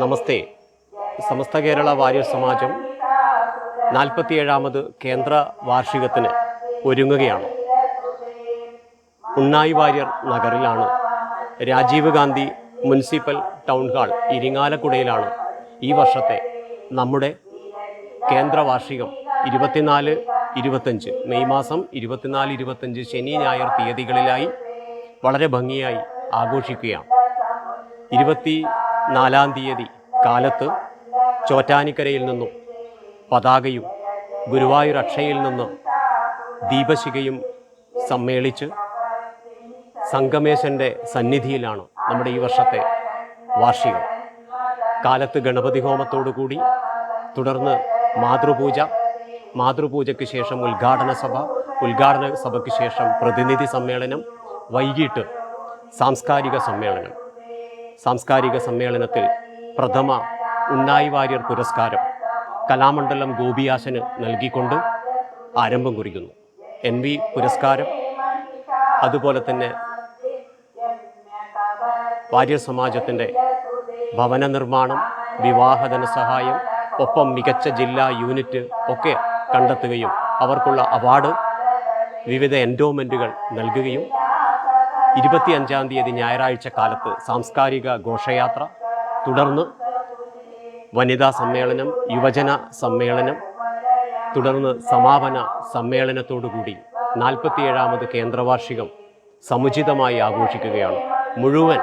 നമസ്തേ. സമസ്ത കേരള വാര്യർ സമാജം നാൽപ്പത്തിയേഴാമത് കേന്ദ്ര വാർഷികത്തിന് ഒരുങ്ങുകയാണ്. Unnayi Warrier നഗറിലാണ് Rajiv Gandhi municipal town hall ഇരിങ്ങാലക്കുടയിലാണ് ഈ വർഷത്തെ നമ്മുടെ കേന്ദ്ര വാർഷികം ഇരുപത്തിനാല് ഇരുപത്തഞ്ച് മെയ് മാസം ഇരുപത്തിനാല് ഇരുപത്തഞ്ച് ശനി ഞായർ തീയതികളിലായി വളരെ ഭംഗിയായി ആഘോഷിക്കുകയാണ്. ഇരുപത്തി നാലാം തീയതി കാലത്ത് ചോറ്റാനിക്കരയിൽ നിന്നും പതാകയും ഗുരുവായൂർ അക്ഷയിൽ നിന്ന് ദീപശികയും സമ്മേളിച്ച് സംഗമേശന്റെ സന്നിധിയിലാണ് നമ്മുടെ ഈ വർഷത്തെ വാർഷികം. കാലത്ത് ഗണപതി ഹോമത്തോടു കൂടി തുടർന്ന് മാതൃപൂജ മാതൃപൂജയ്ക്ക് ശേഷം ഉദ്ഘാടന സഭ ഉദ്ഘാടന സഭയ്ക്ക് ശേഷം പ്രതിനിധി സമ്മേളനം വൈകിട്ട് സാംസ്കാരിക സമ്മേളനം. സാംസ്കാരിക സമ്മേളനത്തിൽ പ്രഥമ ഉണ്ണായി വാര്യർ പുരസ്കാരം കലാമണ്ഡലം ഗോപിയാശന് നൽകിക്കൊണ്ട് ആരംഭം കുറിക്കുന്നു. എൻ വി പുരസ്കാരം. അതുപോലെ തന്നെ വാര്യർ സമാജത്തിന്റെ ഭവന നിർമ്മാണം വിവാഹ ധനസഹായം ഒപ്പം മികച്ച ജില്ലാ യൂണിറ്റ് ഒക്കെ കണ്ടെത്തുകയും അവർക്കുള്ള അവാർഡ് വിവിധ എൻഡോമെന്റുകൾ നൽകുകയും ഇരുപത്തിയഞ്ചാം തീയതി ഞായറാഴ്ച കാലത്ത് സാംസ്കാരിക ഘോഷയാത്ര. തുടർന്ന് വനിതാ സമ്മേളനം യുവജന സമ്മേളനം തുടർന്ന് സമാപന സമ്മേളനത്തോടുകൂടി നാൽപ്പത്തിയേഴാമത് കേന്ദ്രവാർഷികം സമുചിതമായി ആഘോഷിക്കുകയാണ്. മുഴുവൻ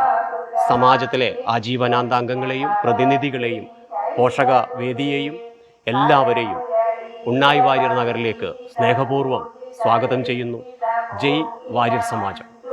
സമാജത്തിലെ ആജീവനാന്താംഗങ്ങളെയും പ്രതിനിധികളെയും പോഷക വേദിയെയും എല്ലാവരെയും ഉണ്ണായി വാര്യർ നഗറിലേക്ക് സ്നേഹപൂർവം സ്വാഗതം ചെയ്യുന്നു. ജയ് വാര്യർ സമാജം.